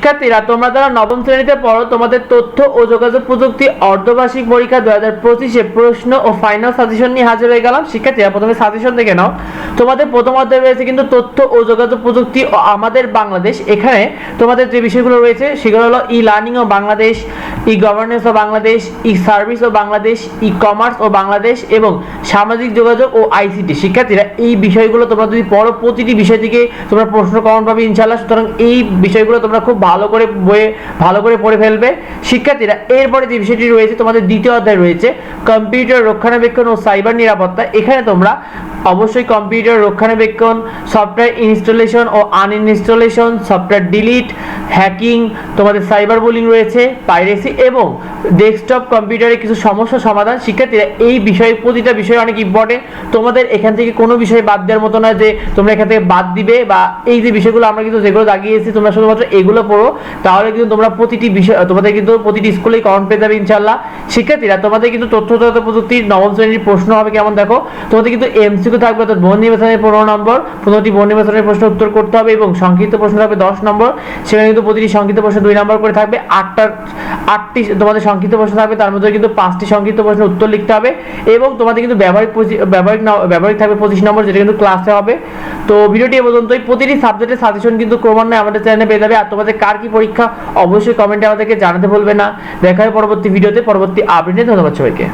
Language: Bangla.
শিক্ষার্থীরা, তোমরা যারা নবম শ্রেণীতে পড়ো, তোমাদের তথ্য ও যোগাযোগ প্রযুক্তি অর্ধবার্ষিক পরীক্ষা দু হাজার পঁচিশে প্রশ্ন ও ফাইনাল সাজেশন নিয়ে হাজির হয়ে গেলাম। শিক্ষার্থীরা, প্রথমে সাজেশন দেখে নাও। তোমাদের প্রথম অধ্যায় রয়েছে কিন্তু তথ্য ও যোগাযোগ প্রযুক্তি আমাদের বাংলাদেশ। এখানে তোমাদের যে বিষয়গুলো রয়েছে, সেগুলো হলো ই লার্নিং ও বাংলাদেশ ই গভর্নেন্স ও বাংলাদেশ ই সার্ভিস ও বাংলাদেশ ই কমার্স ও বাংলাদেশ এবং সামাজিক যোগাযোগ ও আইসিটি শিক্ষার্থীরা, এই বিষয়গুলো তোমরা যদি পড়ো, প্রতিটি বিষয় থেকে তোমরা প্রশ্ন কমন পাবে ইনশাল্লাহ সুতরাং এই বিষয়গুলো তোমরা খুব ভালো করে বইয়ে, ভালো করে পড়ে ফেলবে। শিক্ষার্থীরা, এরপরে যে বিষয়টি রয়েছে, তোমাদের দ্বিতীয় অধ্যায় রয়েছে, কম্পিউটার রক্ষণাবেক্ষণ ও সাইবার নিরাপত্তা। এখানে তোমরা অবশ্যই কম্পিউটার রক্ষণাবেক্ষণ, সফটওয়্যার ইনস্টলেশন ও আনইনস্টলেশন, সফটওয়্যার ডিলিট, হ্যাকিং, তোমাদের সাইবার বুলিং রয়েছে, পাইরেসি এবং ডেস্কটপ কম্পিউটারে কিছু সমস্যা সমাধান শিক্ষার্থীরা এই বিষয়ে প্রতিটা বিষয় অনেক ইম্পর্টেন্ট তোমাদের এখান থেকে কোনো বিষয় বাদ দেওয়ার মতো নয় যে তোমরা এখান থেকে বাদ দিবে বা এই যে বিষয়গুলো আমরা কিন্তু যেগুলো দাগিয়েছি তোমরা শুধুমাত্র এগুলো পড়ো, তাহলে কিন্তু তোমরা প্রতিটি বিষয়, তোমাদের কিন্তু প্রতিটি স্কুলেই কমন পেয়ে যাবে ইনশাল্লাহ শিক্ষার্থীরা, তোমাদের কিন্তু তথ্য তথ্য প্রযুক্তির নবম শ্রেণির প্রশ্ন হবে কেমন দেখো? তোমাদের কিন্তু এমসিকিউ থাকবে, অর্থাৎ বন নির্বাচনের পনেরো নম্বর পনেরোটি বন নির্বাচনের প্রশ্ন উত্তর করতে হবে এবং সংক্ষিপ্ত প্রশ্ন থাকবে দশ নম্বর। সেখানে কিন্তু প্রতিটি সংক্ষিপ্ত প্রশ্ন দুই নম্বর করে থাকবে। আটটা আটটি তোমাদের সংক্ষিপ্ত প্রশ্ন থাকবে, তার মধ্যে কিন্তু পাঁচটি সংক্ষিপ্ত প্রশ্ন উত্তর লিখতে হবে এবং তোমাদের কিন্তু ব্যবহারিক ব্যবহারিক ব্যবহারিক থাকবে পঁচিশ নম্বর, যেটা কিন্তু ক্লাসে হবে। তো ভিডিওটি এ পর্যন্তই। প্রতিটি সাবজেক্টের সাজেশন কিন্তু ক্রমান্বয়ে আমাদের চ্যানেলে পেয়ে যাবে। আর তোমাদের কার কি পরীক্ষা, অবশ্যই কমেন্টে আমাদেরকে জানাতে ভুলবে না। দেখা হয় পরবর্তী ভিডিওতে, পরবর্তী আপডেটে ধন্যবাদ সবাইকে।